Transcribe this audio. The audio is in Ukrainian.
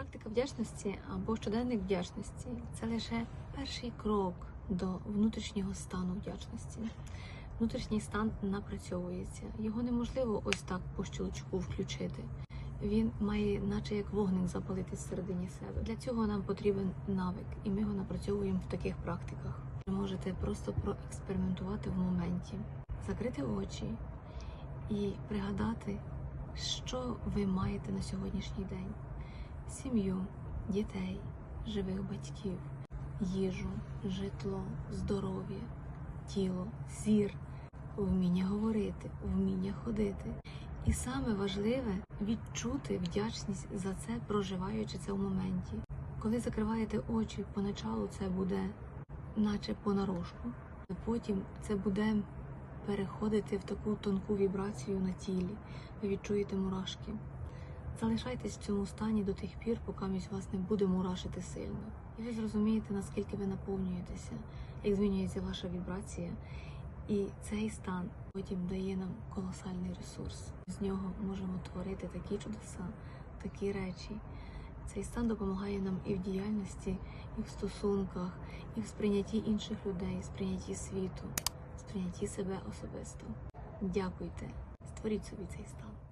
Практика вдячності або щоденник вдячності це лише перший крок до внутрішнього стану вдячності. Внутрішній стан напрацьовується. Його неможливо ось так по щелчку включити. Він має, наче як вогник, запалити всередині себе. Для цього нам потрібен навик, і ми його напрацьовуємо в таких практиках. Ви можете просто проекспериментувати в моменті, закрити очі і пригадати, що ви маєте на сьогоднішній день: сім'ю, дітей, живих батьків, їжу, житло, здоров'я, тіло, зір, вміння говорити, вміння ходити. І саме важливе відчути вдячність за це, проживаючи це в моменті. Коли закриваєте очі, поначалу це буде наче понарошку, а потім це буде переходити в таку тонку вібрацію на тілі. Ви відчуєте мурашки. Залишайтесь в цьому стані до тих пір, поки місь вас не буде мурашити сильно. І ви зрозумієте, наскільки ви наповнюєтеся, як змінюється ваша вібрація. І цей стан потім дає нам колосальний ресурс. З нього можемо творити такі чудеса, такі речі. Цей стан допомагає нам і в діяльності, і в стосунках, і в сприйнятті інших людей, в сприйнятті світу, в сприйнятті себе особисто. Дякуйте, створіть собі цей стан.